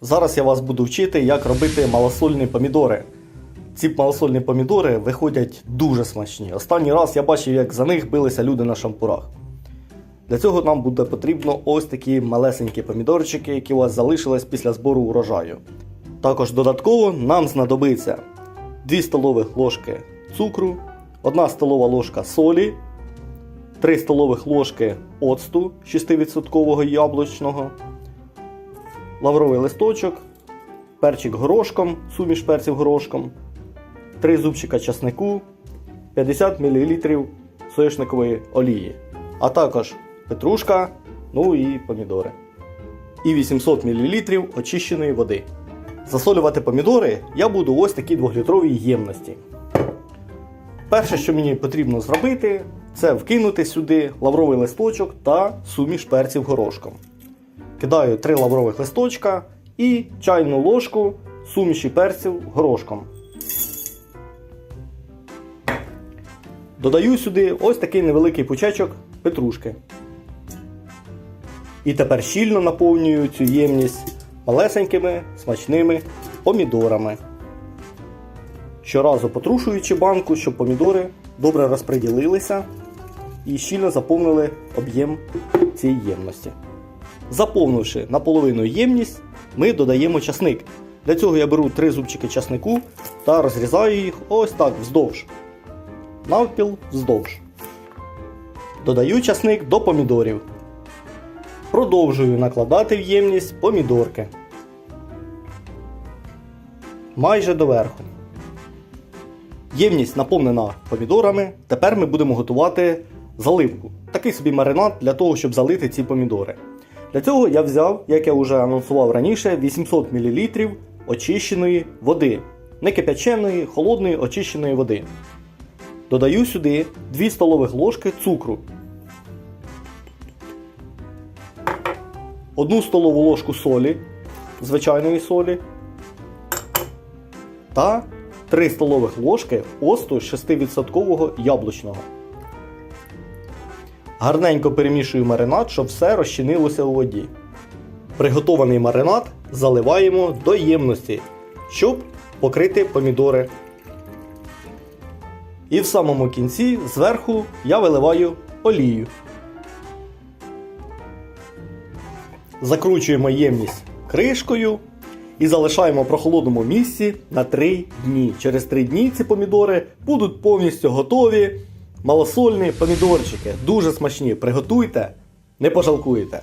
Зараз я вас буду вчити, як робити малосольні помідори. Ці малосольні помідори виходять дуже смачні. Останній раз я бачив, як за них билися люди на шампурах. Для цього нам буде потрібно ось такі малесенькі помідорчики, які у вас залишились після збору урожаю. Також додатково нам знадобиться 2 столових ложки цукру, 1 столова ложка солі, 3 столових ложки оцту 6% яблучного, лавровий листочок, перчик горошком, суміш перців горошком, 3 зубчика часнику, 50 мл соняшникової олії, а також петрушка, ну і помідори. І 800 мл очищеної води. Засолювати помідори я буду ось такій 2-літровій ємності. Перше, що мені потрібно зробити, це вкинути сюди лавровий листочок та суміш перців горошком. Кидаю 3 лаврових листочка і чайну ложку суміші перців горошком. Додаю сюди ось такий невеликий пучечок петрушки. І тепер щільно наповнюю цю ємність малесенькими смачними помідорами. Щоразу потрушуючи банку, щоб помідори добре розподілилися і щільно заповнили об'єм цієї ємності. Заповнивши наполовину ємність, ми додаємо часник. Для цього я беру 3 зубчики часнику та розрізаю їх ось так вздовж. Навпіл вздовж. Додаю часник до помідорів. Продовжую накладати в ємність помідорки. Майже доверху. Ємність наповнена помідорами. Тепер ми будемо готувати заливку. Такий собі маринад для того, щоб залити ці помідори. Для цього я взяв, як я вже анонсував раніше, 800 мл очищеної води. Не кипяченої, холодної очищеної води. Додаю сюди 2 столових ложки цукру. 1 столову ложку солі, звичайної солі та 3 столових ложки осту 6% яблучного. Гарненько перемішую маринад, щоб все розчинилося у воді. Приготований маринад заливаємо до ємності, щоб покрити помідори. І в самому кінці зверху я виливаю олію. Закручуємо ємність кришкою і залишаємо в прохолодному місці на 3 дні. Через 3 дні ці помідори будуть повністю готові. Малосольні помідорчики, дуже смачні. Приготуйте, не пожалкуєте.